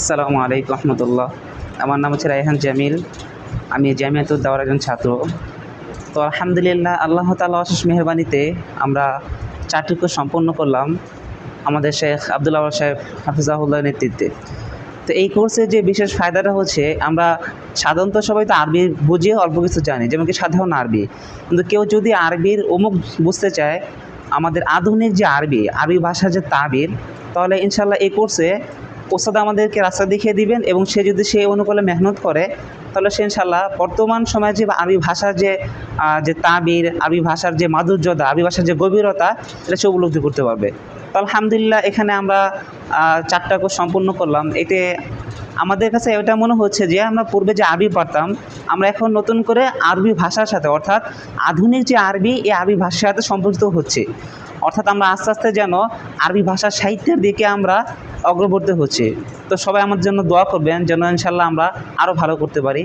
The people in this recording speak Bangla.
আসসালামু আলাইকুম রহমতুল্লাহ। আমার নাম হচ্ছে রায়হান জামিল। আমি জামিয়াতুল দাওয়ার একজন ছাত্র। তো আলহামদুলিল্লাহ আল্লাহ তালা অশেষ মেহরবানিতে আমরা চারটুকু সম্পন্ন করলাম আমাদের শেখ আবদুল্লাহ সাহেব হাফিজাহুল্লাহ নেতৃত্বে। তো এই কোর্সের যে বিশেষ ফায়দাটা হচ্ছে, আমরা সাধারণত সবাই তো আরবি বুঝিয়ে অল্প কিছু জানি, যেমন কি সাধারণ আরবি। কিন্তু কেউ যদি আরবির অমুক বুঝতে চায়, আমাদের আধুনিক যে আরবি আরবি ভাষার যে তাবির, তাহলে ইনশাল্লাহ এই কোর্সে ওস্তাদ আমাদেরকে রাস্তা দেখিয়ে দিবেন এবং সে যদি সেই অনুকূলে মেহনত করে, তাহলে সে ইনশাল্লাহ বর্তমান সময়ে যে আরবি ভাষার যে যে তাবির আরবি ভাষার যে মাধুর্যতা আরবি ভাষার যে গভীরতা, সেটা সে উপলব্ধি করতে পারবে। তো আলহামদুলিল্লাহ এখানে আমরা চারটা কোর্স সম্পূর্ণ করলাম। এতে আমাদের কাছে এটা মনে হচ্ছে যে আমরা পূর্বে যে আরবি পারতাম আমরা এখন নতুন করে আরবি ভাষার সাথে, অর্থাৎ আধুনিক যে আরবি, এই আরবি ভাষার সাথে সম্পর্কিত হচ্ছে। অর্থাৎ আমরা আস্তে আস্তে যেন আরবি ভাষা সাহিত্যের দিকে আমরা অগ্রবর্তী হচ্ছে। তো সবাই আমার জন্য দোয়া করবেন, যেন ইনশাল্লাহ আমরা আরও ভালো করতে পারি।